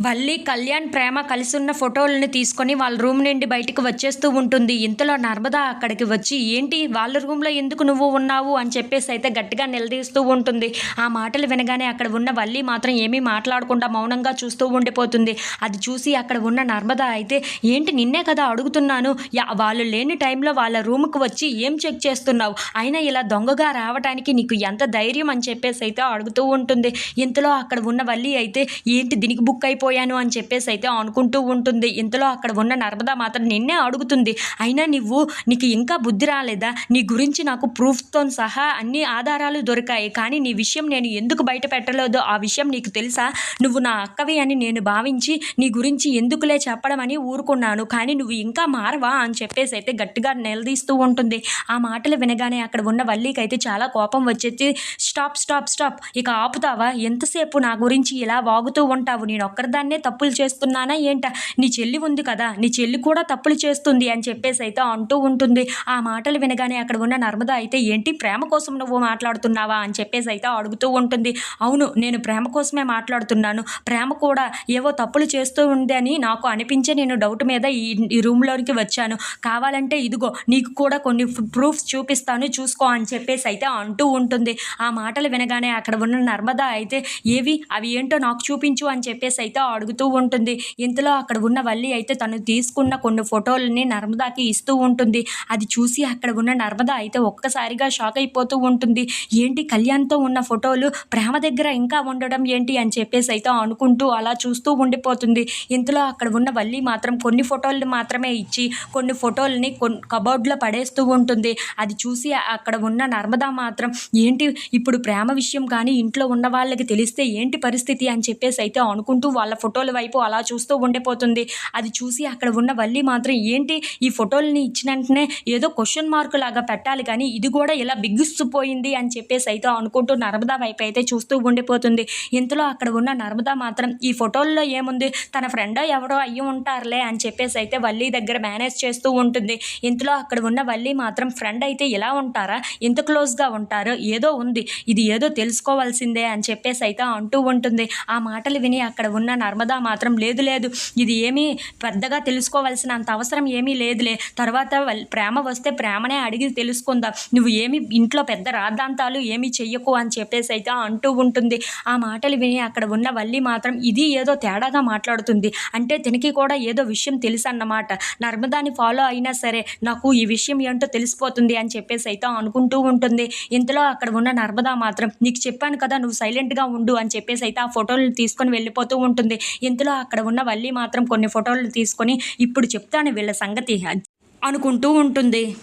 వల్లి కళ్యాణ్ ప్రేమ కలిసి ఉన్న ఫోటోలను తీసుకొని వాళ్ళ రూమ్ నుండి బయటకు వచ్చేస్తూ ఉంటుంది. ఇంతలో నర్మద అక్కడికి వచ్చి ఏంటి వాళ్ళ రూమ్లో ఎందుకు నువ్వు ఉన్నావు? అని చెప్పేసి అయితే గట్టిగా నిలదీస్తూ ఉంటుంది. ఆ మాటలు వినగానే అక్కడ ఉన్న వల్లి మాత్రం ఏమీ మాట్లాడకుండా మౌనంగా చూస్తూ ఉండిపోతుంది. అది చూసి అక్కడ ఉన్న నర్మద అయితే ఏంటి నిన్నే కదా అడుగుతున్నాను. వాళ్ళు లేని టైంలో వాళ్ళ రూమ్కి వచ్చి ఏం చెక్ చేస్తున్నావు? అయినా ఇలా దొంగగా రావడానికి నీకు ఎంత ధైర్యం? అని చెప్పేసి అయితే అడుగుతూ ఉంటుంది. ఇంతలో అక్కడ ఉన్న వల్లి అయితే ఏంటి దీనికి బుక్ చనిపోయాను అని చెప్పేసి అయితే అనుకుంటూ ఉంటుంది. ఇంతలో అక్కడ ఉన్న నర్మదా మాత్రం నిన్నే అడుగుతుంది. అయినా నువ్వు నీకు ఇంకా బుద్ధి రాలేదా? నీ గురించి నాకు ప్రూఫ్తో సహా అన్ని ఆధారాలు దొరికాయి. కానీ నీ విషయం నేను ఎందుకు బయట పెట్టలేదో ఆ విషయం నీకు తెలుసా? నువ్వు నా అక్కవి అని నేను భావించి నీ గురించి ఎందుకులే చెప్పడం అని ఊరుకున్నాను. కానీ నువ్వు ఇంకా మారవా అని చెప్పేసి అయితే గట్టిగా నిలదీస్తూ ఉంటుంది. ఆ మాటలు వినగానే అక్కడ ఉన్న వల్లికి అయితే చాలా కోపం వచ్చేసి స్టాప్ స్టాప్ స్టాప్. ఇక ఆపుతావా? ఎంతసేపు నా గురించి ఇలా వాగుతూ ఉంటావు? నేను ఒక్కరిదా ఒక్కరిదాన్నే తప్పులు చేస్తున్నానా? ఏంట? నీ చెల్లి ఉంది కదా నీ చెల్లి కూడా తప్పులు చేస్తుంది అని చెప్పేసి అయితే అంటూ ఉంటుంది. ఆ మాటలు వినగానే అక్కడ ఉన్న నర్మద అయితే ఏంటి? ప్రేమ కోసం నువ్వు మాట్లాడుతున్నావా? అని చెప్పేసి అయితే అడుగుతూ ఉంటుంది. అవును నేను ప్రేమ కోసమే మాట్లాడుతున్నాను. ప్రేమ కూడా ఏవో తప్పులు చేస్తూ ఉంది అని నాకు అనిపించే నేను డౌట్ మీద ఈ ఈ రూమ్లోనికి వచ్చాను. కావాలంటే ఇదిగో నీకు కూడా కొన్ని ప్రూఫ్స్ చూపిస్తాను చూసుకో అని చెప్పేసి అయితే అంటూ ఉంటుంది. ఆ మాటలు వినగానే అక్కడ ఉన్న నర్మద అయితే ఏవి? అవి ఏంటో నాకు చూపించు అని చెప్పేసి అయితే అడుగుతూ ఉంటుంది. ఇంతలో అక్కడ ఉన్న వల్లి అయితే తను తీసుకున్న కొన్ని ఫోటోలని నర్మదాకి ఇస్తూ ఉంటుంది. అది చూసి అక్కడ ఉన్న నర్మద అయితే ఒక్కసారిగా షాక్ అయిపోతూ ఉంటుంది. ఏంటి కళ్యాణ్తో ఉన్న ఫోటోలు? ప్రేమ దగ్గర ఇంకా ఉండడం ఏంటి? అని చెప్పేసి అయితే అనుకుంటూ అలా చూస్తూ ఉండిపోతుంది. ఇంతలో అక్కడ ఉన్న వల్లి మాత్రం కొన్ని ఫోటోలు మాత్రమే ఇచ్చి కొన్ని ఫోటోలని కబోర్డ్లో పడేస్తూ ఉంటుంది. అది చూసి అక్కడ ఉన్న నర్మదా మాత్రం ఏంటి ఇప్పుడు ప్రేమ విషయం కానీ ఇంట్లో ఉన్న వాళ్ళకి తెలిస్తే ఏంటి పరిస్థితి? అని చెప్పేసి అయితే అనుకుంటూ వాళ్ళ ఫోటోల వైపు అలా చూస్తూ ఉండిపోతుంది. అది చూసి అక్కడ ఉన్న వల్లి మాత్రం ఏంటి ఈ ఫోటోలని ఇచ్చిన వెంటనే ఏదో క్వశ్చన్ మార్క్ లాగా పెట్టాలి కానీ ఇది కూడా ఇలా బిగుస్తుపోయింది అని చెప్పేసి అయితే అనుకుంటూ నర్మదా వైపు అయితే చూస్తూ ఉండిపోతుంది. ఇంతలో అక్కడ ఉన్న నర్మదా మాత్రం ఈ ఫోటోల్లో ఏముంది? తన ఫ్రెండో ఎవరో అయ్యి ఉంటారులే అని చెప్పేసి అయితే వల్లి దగ్గర మేనేజ్ చేస్తూ ఉంటుంది. ఇంతలో అక్కడ ఉన్న వల్లి మాత్రం ఫ్రెండ్ అయితే ఇలా ఉంటారా? ఇంత క్లోజ్గా ఉంటారు? ఏదో ఉంది. ఇది ఏదో తెలుసుకోవాల్సిందే అని చెప్పేసి అయితే అంటూ ఉంటుంది. ఆ మాటలు విని అక్కడ ఉన్న నర్మదా మాత్రం లేదు లేదు. ఇది ఏమీ పెద్దగా తెలుసుకోవాల్సిన అంత అవసరం ఏమీ లేదులే. తర్వాత ప్రేమ వస్తే ప్రేమనే అడిగి తెలుసుకుందాం. నువ్వు ఏమి ఇంట్లో పెద్ద రాద్ధాంతాలు ఏమీ చెయ్యకు అని చెప్పేసి అయితే అంటూ ఉంటుంది. ఆ మాటలు విని అక్కడ ఉన్న వల్లి మాత్రం ఇది ఏదో తేడాగా మాట్లాడుతుంది. అంటే తినకి కూడా ఏదో విషయం తెలుసు అన్నమాట నర్మదాని ఫాలో అయినా సరే నాకు ఈ విషయం ఏంటో తెలిసిపోతుంది అని చెప్పేసి అయితే అనుకుంటూ ఉంటుంది. ఇంతలో అక్కడ ఉన్న నర్మదా మాత్రం నీకు చెప్పాను కదా నువ్వు సైలెంట్గా ఉండు అని చెప్పేసి అయితే ఆ ఫోటోలు తీసుకొని వెళ్ళిపోతూ ఉంటుంది. ఉంటుంది ఇంతలో అక్కడ ఉన్న వల్లి మాత్రం కొన్ని ఫోటోలు తీసుకొని ఇప్పుడు చెప్తాను వీళ్ళ సంగతి అనుకుంటూ ఉంటుంది.